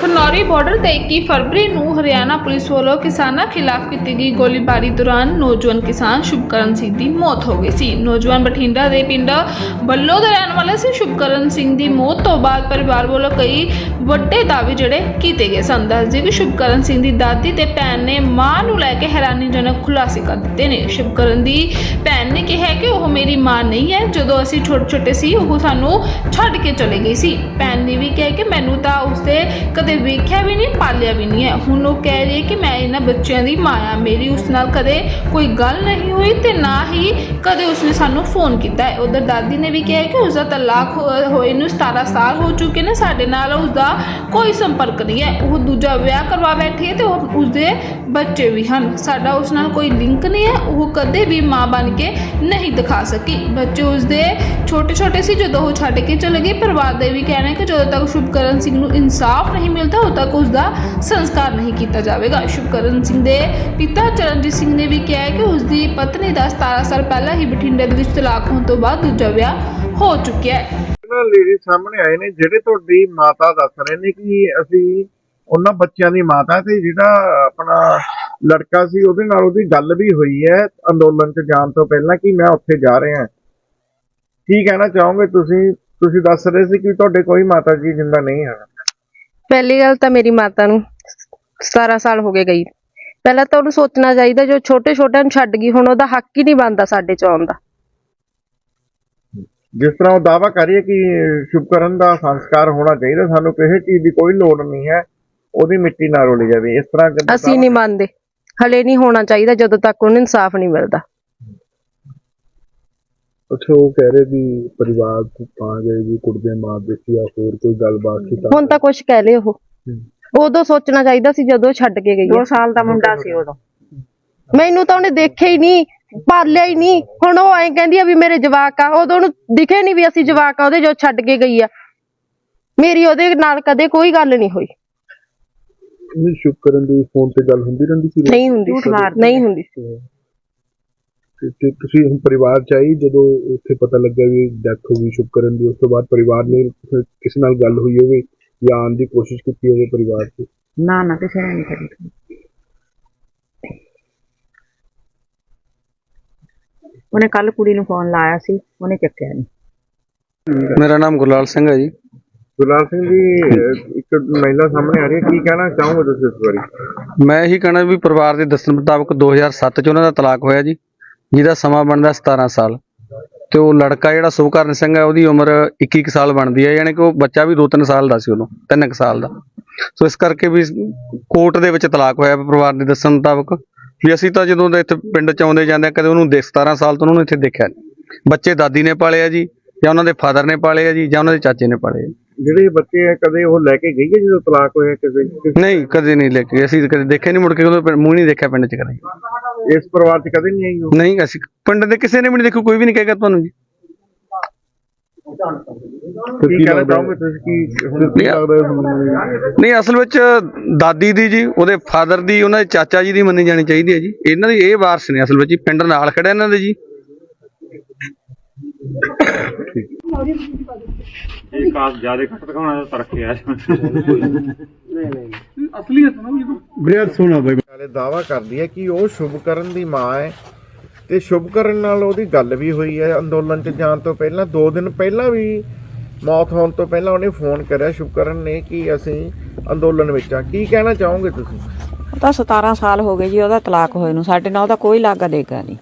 Khanauri border ਤੇ 21 ਫਰਵਰੀ ਨੂੰ Haryana police ਵੱਲੋਂ ਕਿਸਾਨਾਂ ਖਿਲਾਫ ਕੀਤੀ ਗਈ ਗੋਲੀਬਾਰੀ ਦੌਰਾਨ ਨੌਜਵਾਨ ਕਿਸਾਨ ਸ਼ੁਭਕਰਨ ਸਿੰਘ ਦੀ ਮੌਤ ਹੋ ਗਈ ਸੀ। ਨੌਜਵਾਨ ਬਠਿੰਡਾ ਦੇ ਪਿੰਡ ਬੱਲੋ ਦਾ ਰਹਿਣ ਵਾਲਾ ਸੀ। ਸ਼ੁਭਕਰਨ ਸਿੰਘ ਦੀ ਮੌਤ ਤੋਂ ਬਾਅਦ ਪਰਿਵਾਰ ਵੱਲੋਂ ਕਈ ਵੱਡੇ ਦਾਅਵੇ ਜਿਹੜੇ ਕੀਤੇ ਗਏ ਸਨ। ਦੱਸਦੇ ਕਿ ਸ਼ੁਭਕਰਨ ਸਿੰਘ ਦੀ ਦਾਦੀ ਤੇ ਭੈਣ ਨੇ ਮਾਂ ਨੂੰ ਲੈ ਕੇ ਹੈਰਾਨੀਜਨਕ ਖੁਲਾਸੇ ਕਰ ਦਿੱਤੇ ਨੇ। ਸ਼ੁਭਕਰਨ ਦੀ ਭੈਣ ਨੇ ਕਿਹਾ ਕਿ ਉਹ ਮੇਰੀ ਮਾਂ ਨਹੀਂ ਹੈ। ਜਦੋਂ ਅਸੀਂ ਛੋਟੇ ਛੋਟੇ ਸੀ, ਉਹ ਸਾਨੂੰ ਛੱਡ ਕੇ ਚਲੇ ਗਈ ਸੀ। ਭੈਣ ਨੇ ਵੀ ਕਿਹਾ ਕਿ ਮੈਨੂੰ ਤਾਂ ਉਸਦੇ ਕਦੇ ਵੇਖਿਆ ਵੀ ਨਹੀਂ, ਪਾਲਿਆ ਵੀ ਨਹੀਂ ਹੈ। ਹੁਣ ਉਹ ਕਹਿ ਰਹੀ ਹੈ ਕਿ ਮੈਂ ਇਹਨਾਂ ਬੱਚਿਆਂ ਦੀ ਮਾਂ ਮੇਰੀ ਉਸ ਨਾਲ ਕਦੇ ਕੋਈ ਗੱਲ ਨਹੀਂ ਹੋਈ ਤੇ ਨਾ ਹੀ ਕਦੇ ਉਸਨੇ ਸਾਨੂੰ ਫੋਨ ਕੀਤਾ ਹੈ। ਉਧਰ ਦਾਦੀ ਨੇ ਵੀ ਕਿਹਾ ਕਿ ਉਸਦਾ ਤਲਾਕ ਹੋਏ ਨੂੰ 17 ਸਾਲ ਹੋ ਚੁੱਕੇ ਨੇ। ਸਾਡੇ ਨਾਲ ਉਸਦਾ ਕੋਈ ਸੰਪਰਕ ਨਹੀਂ ਹੈ। ਉਹ ਦੂਜਾ ਵਿਆਹ ਕਰਵਾ ਬੈਠੀ ਹੈ ਤੇ ਉਹ ਉਸਦੇ ਬੱਚੇ ਵੀ ਹਨ। ਸਾਡਾ ਉਸ ਨਾਲ ਕੋਈ ਲਿੰਕ ਨਹੀਂ ਹੈ। ਉਹ ਕਦੇ ਵੀ ਮਾਂ ਬਣ ਕੇ ਨਹੀਂ ਦਿਖਾ ਸਕੀ। ਬੱਚੇ ਉਸਦੇ ਛੋਟੇ ਛੋਟੇ ਸੀ। ਜਦੋਂ ਉਹ ਛੱਡ ਕੇ ਚਲੇ ਗਏ, ਪਰਿਵਾਰ ਦੇ ਵੀ ਕਹਿਣਾ ਕਿ ਜਦੋਂ ਤੱਕ ਸ਼ੁਭਕਰਨ ਸਿੰਘ ਨੂੰ ਇਨਸਾਫ ਨਹੀਂ ਮਿਲਦਾ ਉਦੋਂ ਤੱਕ ਉਸਦਾ ਸੰਸਕਾਰ ਨਹੀਂ ਕੀਤਾ ਜਾਵੇਗਾ। ਸ਼ੁਭਕਰਨ ਸਿੰਘ ਦੇ ਪਿਤਾ ਚਰਨਜੀਤ ਸਿੰਘ ਨੇ ਵੀ ਕਿਹਾ ਹੈ ਕਿ ਉਸਦੀ ਪਤਨੀ ਦਾ 17 ਸਾਲ ਪਹਿਲਾਂ ਹੀ ਬਠਿੰਡੇ ਦੇ ਵਿੱਚ ਤਲਾਕ ਹੋਣ ਤੋਂ ਬਾਅਦ ਦੂਜਾ ਵਿਆਹ ਹੋ ਚੁੱਕਿਆ ਹੈ। ਨਾ ਲੇਡੀ ਸਾਹਮਣੇ ਆਏ ਨੇ, ਜਿਹੜੇ ਤੁਹਾਡੀ ਮਾਤਾ ਦੱਸ ਰਹੇ ਨੇ ਕਿ ਅਸੀਂ ਉਹਨਾਂ ਬੱਚਿਆਂ ਦੀ ਮਾਤਾ ਤੇ ਜਿਹੜਾ ਆਪਣਾ ਲੜਕਾ ਸੀ, ਉਹਦੇ ਨਾਲ ਉਹਦੀ ਗੱਲ ਵੀ ਹੋਈ ਹੈ ਅੰਦੋਲਨ 'ਚ ਜਾਣ ਤੋਂ ਪਹਿਲਾਂ ਕਿ ਮੈਂ ਉੱਥੇ ਜਾ ਰਿਹਾ ਕੀ ਕਹਿਣਾ ਚਾਹੋਗੇ ਤੁਸੀਂ? ਤੁਸੀਂ ਦੱਸ ਰਹੇ ਸੀ ਕਿ ਤੁਹਾਡੇ ਕੋਈ ਮਾਤਾ ਜੀ ਜਿੰਦਾ ਨਹੀਂ ਹੈ ਪਹਿਲੀ ਗੱਲ ਤਾਂ ਮੇਰੀ ਮਾਤਾ ਨੂੰ 17 ਸਾਲ ਹੋ ਗਏ ਗਈ। ਪਹਿਲਾਂ ਤਾਂ ਉਹਨੂੰ ਸੋਚਣਾ ਚਾਹੀਦਾ ਜੋ ਛੋਟੇ ਛੋਟਿਆਂ ਨੂੰ ਛੱਡ ਗਈ ਹੁਣ ਉਹਦਾ ਹੱਕ ਹੀ ਨਹੀਂ ਬਣਦਾ ਸਾਡੇ ਚ ਆਉਣ ਦਾ। ਜਿਸ ਤਰ੍ਹਾਂ ਉਹ ਦਾਵਾ ਕਰ ਰਹੀ ਹੈ ਕਿ ਸ਼ੁਭਕਰਨ ਦਾ ਸੰਸਕਾਰ ਹੋਣਾ ਚਾਹੀਦਾ ਸਾਨੂੰ ਕਿਸੇ ਚੀਜ਼ ਦੀ ਕੋਈ ਲੋੜ ਨਹੀਂ ਹੈ ਉਹਦੀ ਮਿੱਟੀ ਨਾ ਰੋਲੀ ਜਾਵੇ। ਇਸ ਤਰ੍ਹਾਂ ਅਸੀਂ ਨਹੀਂ ਮੰਨਦੇ। ਹਲੇ ਨਹੀਂ ਹੋਣਾ ਚਾਹੀਦਾ ਜਦੋਂ ਤੱਕ ਉਹਨੂੰ ਇਨਸਾਫ ਨਹੀਂ ਮਿਲਦਾ। ਅੱਛਾ ਉਹ ਕਹਿ ਰਹੇ ਵੀ ਪਰਿਵਾਰ ਤੋਂ ਤਾਂ ਗਏ ਵੀ ਕੁੜਦੇ ਮਾਰਦੇ ਸੀ ਜਾਂ ਹੋਰ ਕੋਈ ਗੱਲਬਾਤ ਸੀ ਤਾਂ ਹੁਣ ਤਾਂ ਕੁਝ ਕਹਿ ਲਏ ਉਹ। ਉਦੋਂ ਸੋਚਣਾ ਚਾਹੀਦਾ ਸੀ ਜਦੋਂ ਛੱਡ ਕੇ ਗਈ। 2 ਸਾਲ ਦਾ ਮੁੰਡਾ ਸੀ ਉਦੋਂ। ਮੈਨੂੰ ਤਾਂ ਉਹਨੇ ਦੇਖਿਆ ਹੀ ਨਹੀਂ ਪਾਲਿਆ ਹੀ ਨਹੀਂ। ਹੁਣ ਉਹ ਐਂ ਕਹਿੰਦੀ ਆ ਵੀ ਮੇਰੇ ਜਵਾਕ ਆ। ਉਦੋਂ ਉਹਨੂੰ ਦਿਖੇ ਨਹੀਂ ਵੀ ਅਸੀਂ ਜਵਾਕ ਆ ਉਹਦੇ ਜੋ ਛੱਡ ਕੇ ਗਈ ਆ। ਮੇਰੀ ਉਹਦੇ ਨਾਲ ਕਦੇ ਕੋਈ ਗੱਲ ਨਹੀਂ ਹੋਈ। ਨਹੀਂ ਸ਼ੁਕਰਨ ਦੀ ਫੋਨ ਤੇ ਗੱਲ ਹੁੰਦੀ ਰਹਿੰਦੀ ਸੀ। ਨਹੀਂ ਹੁੰਦੀ ਝੂਠ ਸੀ ਮਾਰਦੀ ਨਹੀਂ ਹੁੰਦੀ ਸੀ। ਤੇ- ਤੇ ਤੁਸੀਂ ਹੁਣ ਪਰਿਵਾਰ ਚ ਆਈ ਜਦੋਂ ਉੱਥੇ ਪਤਾ ਲੱਗਾ ਵੀ ਡੈਥ ਹੋ ਗਈ ਸ਼ੁਕਰਨ ਦੀ ਉਸ ਤੋਂ ਬਾਅਦ ਪਰਿਵਾਰ ਨੇ ਕਿਸੇ ਨਾਲ ਗੱਲ ਹੋਈ ਹੋਵੇ ਜਾਂ ਆਉਣ ਦੀ ਕੋਸ਼ਿਸ਼ ਕੀਤੀ ਹੋਵੇ ਪਰਿਵਾਰ ਚ? ਨਾ ਨਾ ਕਿਸੇ ਨੇ ਨਹੀਂ ਕਰੀ। ਉਹਨੇ ਕੱਲ ਕੁੜੀ ਨੂੰ ਫੋਨ ਲਾਇਆ ਸੀ ਉਹਨੇ ਚੱਕਿਆ ਨਹੀਂ ਮੇਰਾ ਨਾਮ ਗੁਰਲਾਲ ਸਿੰਘ ਹੈ ਜੀ। ਗੁਰਲਾਲ ਸਿੰਘ ਜੀ ਇੱਕ ਮਹਿਲਾ ਸਾਹਮਣੇ ਆ ਰਹੀ ਹੈ ਕੀ ਕਹਿਣਾ ਚਾਹੋਗੇ ਤੁਸੀਂ ਇਸ ਬਾਰੇ? ਮੈਂ ਇਹੀ ਕਹਿਣਾ ਵੀ ਪਰਿਵਾਰ ਦੇ ਦੱਸਣ ਮੁਤਾਬਕ 2007 ਚ ਉਹਨਾਂ ਦਾ ਤਲਾਕ ਹੋਇਆ ਜੀ। ਜਿਹਦਾ ਸਮਾਂ ਬਣਦਾ 17 ਸਾਲ। ਤੇ ਉਹ ਲੜਕਾ ਜਿਹੜਾ ਸੁਭਕਰਨ ਸਿੰਘ ਹੈ ਉਹਦੀ ਉਮਰ 21 ਕੁ ਸਾਲ ਬਣਦੀ ਹੈ ਯਾਨੀ ਕਿ ਉਹ ਬੱਚਾ ਵੀ 2-3 ਸਾਲ ਦਾ ਸੀ ਉਦੋਂ 3 ਕੁ ਸਾਲ ਦਾ। ਸੋ ਇਸ ਕਰਕੇ ਵੀ ਕੋਰਟ ਦੇ ਵਿੱਚ ਤਲਾਕ ਹੋਇਆ ਪਰਿਵਾਰ ਦੇ ਦੱਸਣ ਮੁਤਾਬਕ ਵੀ ਅਸੀਂ ਤਾਂ ਜਦੋਂ ਇੱਥੇ ਪਿੰਡ ਚ ਆਉਂਦੇ ਜਾਂਦੇ ਕਦੇ ਉਹਨੂੰ ਦੇਖ 17 ਸਾਲ ਤੋਂ ਉਹਨੂੰ ਇੱਥੇ ਦੇਖਿਆ ਨਹੀਂ। ਬੱਚੇ ਦਾਦੀ ਨੇ ਪਾਲੇ ਆ ਜੀ ਜਾਂ ਉਹਨਾਂ ਦੇ ਫਾਦਰ ਨੇ ਪਾਲੇ ਆ ਜੀ ਜਾਂ ਉਹਨਾਂ ਦੇ ਚਾਚੇ ਨੇ ਪਾਲੇ ਆ ਜਿਹੜੇ ਬੱਚੇ ਆ ਕਦੇ ਉਹ ਲੈ ਕੇ ਗਈ ਹੈ ਜਦੋਂ ਤਲਾਕ ਹੋਇਆ ਕਿਸੇ ਕਿਸੇ- ਨਹੀਂ ਕਦੇ ਨਹੀਂ ਲੈ ਕੇ ਅਸੀਂ ਕਦੇ ਦੇਖਿਆ ਨਹੀਂ ਮੁੜ ਕੇ ਉਹਦਾ ਮੂੰਹ ਨਹੀਂ ਦੇਖਿਆ ਪਿੰਡ ਚ ਕਦੇ। ਇਸ ਪਰਿਵਾਰ 'ਚ ਕਦੇ ਨਹੀਂ ਆਈ ਉਹ? ਨਹੀਂ ਅਸੀਂ ਪਿੰਡ ਦੇ ਕਿਸੇ ਨੇ ਵੀ ਨਹੀਂ ਦੇਖੋ ਕੋਈ ਵੀ ਨਹੀਂ ਕਹੇਗਾ ਤੁਹਾਨੂੰ ਜੀ। ਕੀ ਕਹਿਣਾ ਚਾਹੋਗੇ ਤੁਸੀਂ? ਕੀ ਹੁਣ ਕੀ ਲੱਗਦਾ ਹੈ ਤੁਹਾਨੂੰ ਨਹੀਂ ਅਸਲ ਵਿੱਚ ਦਾਦੀ ਦੀ ਜੀ ਉਹਦੇ ਫਾਦਰ ਦੀ ਉਹਨਾਂ ਦੇ ਚਾਚਾ ਜੀ ਦੀ ਮੰਨੀ ਜਾਣੀ ਚਾਹੀਦੀ ਹੈ ਜੀ। ਇਹਨਾਂ ਦੀ ਇਹ ਵਾਰਸ ਨੇ ਅਸਲ ਵਿੱਚ ਜੀ ਪਿੰਡ ਨਾਲ ਖੜੇ ਇਹਨਾਂ ਦੇ ਜੀ। ਇਹ ਕਾਸ ਜ਼ਿਆਦਾ ਘੱਟ ਦਿਖਾਉਣਾ ਤਾਂ ਰੱਖਿਆ ਵਾਲੇ ਦਾਵਾ ਕਰਦੀ ਹੈ ਕਿ ਉਹ ਸ਼ੁਭਕਰਨ ਦੀ ਮਾਂ ਹੈ ਤੇ ਸ਼ੁਭਕਰਨ ਨਾਲ ਉਹਦੀ ਗੱਲ ਵੀ ਹੋਈ ਹੈ ਅੰਦੋਲਨ 'ਚ ਜਾਣ ਤੋਂ ਪਹਿਲਾਂ 2 ਦਿਨ ਪਹਿਲਾਂ ਵੀ ਮੌਤ ਹੋਣ ਤੋਂ ਪਹਿਲਾਂ ਉਹਨੇ ਫੋਨ ਕਰਿਆ ਸ਼ੁਭਕਰਨ ਨੇ ਕਿ ਅਸੀਂ ਅੰਦੋਲਨ ਵਿੱਚ ਆ ਕੀ ਕਹਿਣਾ ਚਾਹੋਗੇ ਤੁਸੀਂ? ਉਹ ਤਾਂ 17 ਸਾਲ ਹੋ ਗਏ ਜੀ, ਉਹਦਾ ਤਲਾਕ ਹੋਏ ਨੂੰ। ਸਾਡੇ ਨਾਲ ਉਹਦਾ ਕੋਈ ਲਾਗਾ ਦੇਗਾ ਨਹੀਂ।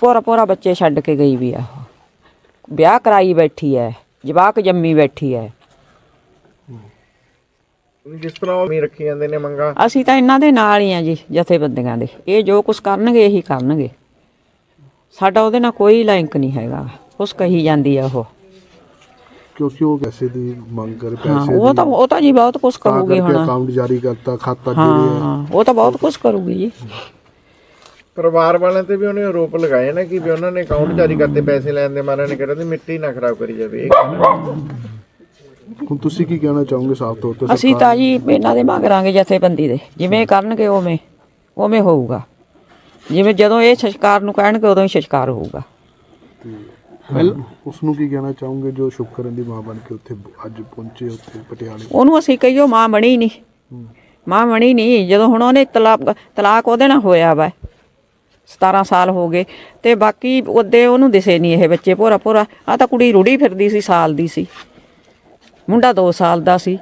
ਪੋਰਾ ਪੋਰਾ ਬੱਚੇ ਛੱਡ ਕੇ ਗਈ ਵੀ ਆ ਉਹ। ਵਿਆਹ ਕਰਾਈ ਬੈਠੀ ਐ ਜਵਾਕ ਜੰਮੀ ਬੈਠੀ ਐ ਜਿਸ ਤਰ੍ਹਾਂ ਉਹ ਮੀ ਰੱਖੀ ਜਾਂਦੇ ਨੇ ਮੰਗਾ। ਅਸੀਂ ਤਾਂ ਇਹਨਾਂ ਦੇ ਨਾਲ ਹੀ ਆ ਜੀ ਜਥੇਬੰਦੀਆਂ ਦੇ। ਇਹ ਜੋ ਕੁਝ ਕਰਨਗੇ ਇਹੀ ਕਰਨਗੇ। ਸਾਡਾ ਉਹਦੇ ਨਾਲ ਕੋਈ ਲਿੰਕ ਨਹੀਂ ਹੈਗਾ। ਉਸ ਕਹੀ ਜਾਂਦੀ ਆ ਉਹ। ਕਿਉਂਕਿ ਉਹ ਪੈਸੇ ਦੀ ਮੰਗ ਕਰ ਹਾਂ ਪੈਸੇ ਉਹ ਤਾਂ ਉਹ ਤਾਂ ਜੀ ਬਹੁਤ ਕੁਝ ਤਾਂ ਕਰੂਗੀ ਹੁਣ। ਅਕਾਊਂਟ ਜਾਰੀ ਕਰਤਾ ਖਾਤਾ ਜਿਹੜੇ ਹੈ ਉਹ ਤਾਂ ਬਹੁਤ ਕੁਝ ਕਰੂਗੀ ਜੀ। ਪਰਿਵਾਰ ਵਾਲਿਆਂ ਤੇ ਵੀ ਉਹਨੇ ਆਰੋਪ ਲਗਾਏ ਨਾ ਕਿ ਵੀ ਉਹਨਾਂ ਨੇ ਅਕਾਊਂਟ ਜਾਰੀ ਕਰਤੇ ਪੈਸੇ ਲੈਣ ਦੇ ਮਾਰਿਆਂ ਨੇ ਕਿਹਾ ਦੀ ਮਿੱਟੀ ਨਾ ਖਰਾਬ ਕਰੀ ਜਾਵੇ। ਇਹ ਹੁਣ ਤੁਸੀਂ ਕੀ ਕਹਿਣਾ ਚਾਹੋਗੇ ਸਾਫ਼ ਤੌਰ ਤੇ ਅਸੀਂ ਤਾਂ ਜੀ ਇਹਨਾਂ ਦੇ ਮੰਗਾਂਗੇ ਜਥੇਬੰਦੀ ਦੇ। ਜਿਵੇਂ ਕਰਨਗੇ ਉਵੇਂ ਉਵੇਂ ਹੋਊਗਾ। ਜਿਵੇਂ ਜਦੋਂ ਇਹ ਸ਼ਸ਼ਕਾਰ ਨੂੰ ਕਹਿਣਗੇ ਉਦੋਂ ਹੀ ਸ਼ਸ਼ਕਾਰ ਹੋਊਗਾ। ਪਹਿਲਾਂ ਉਸ ਨੂੰ ਕੀ ਕਹਿਣਾ ਚਾਹੋਗੇ ਜੋ ਸ਼ੁਕਰਨ ਦੀ ਮਾਂ ਬਣ ਕੇ ਉੱਥੇ ਅੱਜ ਪਹੁੰਚੇ ਉੱਥੇ ਪਟਿਆਲੇ ਉਹਨੂੰ ਅਸੀਂ ਕਹੀਓ ਮਾਂ ਬਣੀ ਨਹੀਂ। ਮਾਂ ਬਣੀ ਨਹੀਂ। ਜਦੋਂ ਹੁਣ ਉਹਨੇ ਤਲਾਕ ਤਲਾਕ ਉਹਦੇ ਨਾਲ ਹੋਇਆ ਵਾ। 17 ਸਾਲ ਹੋ ਗਏ ਤੇ ਬਾਕੀ ਉਹਦੇ ਉਹਨੂੰ ਦਿਸੇ ਨਹੀਂ ਇਹ ਬੱਚੇ। ਭੋਰਾ ਭੋਰਾ ਆ ਤਾਂ ਕੁੜੀ ਰੁੜੀ ਫਿਰਦੀ ਸੀ ਸਾਲ ਦੀ ਸੀ। ਮੁੰਡਾ 2 ਸਾਲ ਦਾ ਸੀ।